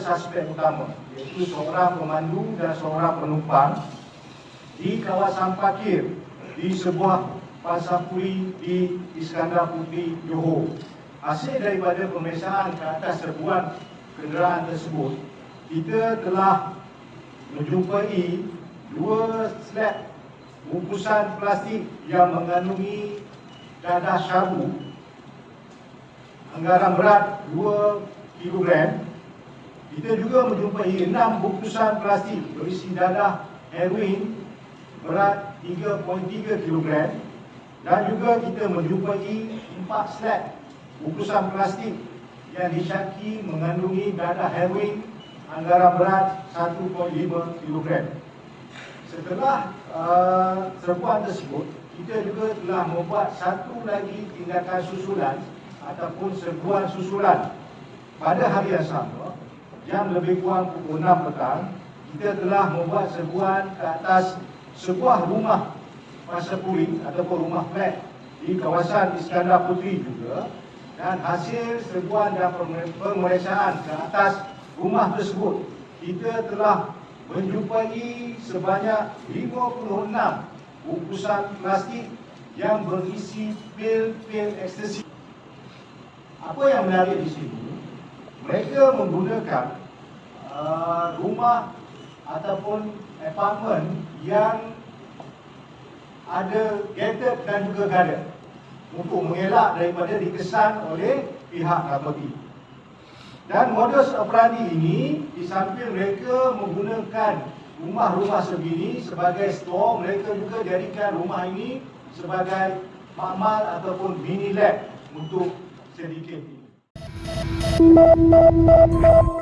suspek utama iaitu seorang pemandu dan seorang penumpang di kawasan parkir di sebuah pasapuri di Iskandar Putri, Johor. Hasil daripada pemeriksaan ke atas serbuan kenderaan tersebut, kita telah menjumpai dua slab bungkusan plastik yang mengandungi dadah syabu anggaran berat 2 kg. Kita juga menjumpai 6 bungkusan plastik berisi dadah heroin berat 3.3 kg dan juga kita menjumpai 4 slab bungkusan plastik yang disyaki mengandungi dadah heroin anggaran berat 1.5 kg. Setelah uh, serbuan tersebut, kita juga telah membuat satu lagi tindakan susulan ataupun serbuan susulan. Pada hari yang sama, jam lebih kurang pukul 6 petang, kita telah membuat serbuan ke atas sebuah rumah pasapuri ataupun rumah flat di kawasan Iskandar Putri juga dan hasil serbuan dan pemeriksaan ke atas rumah tersebut kita telah menjumpai sebanyak 56 bungkusan plastik yang berisi pil-pil ekstasi. Apa yang menarik di sini, mereka menggunakan uh, rumah ataupun apartment yang ada gated dan juga guarded untuk mengelak daripada dikesan oleh pihak narkotik. Dan modus operandi ini di samping mereka menggunakan rumah-rumah sebegini sebagai store, mereka juga jadikan rumah ini sebagai makmal ataupun mini lab untuk sedikit ini.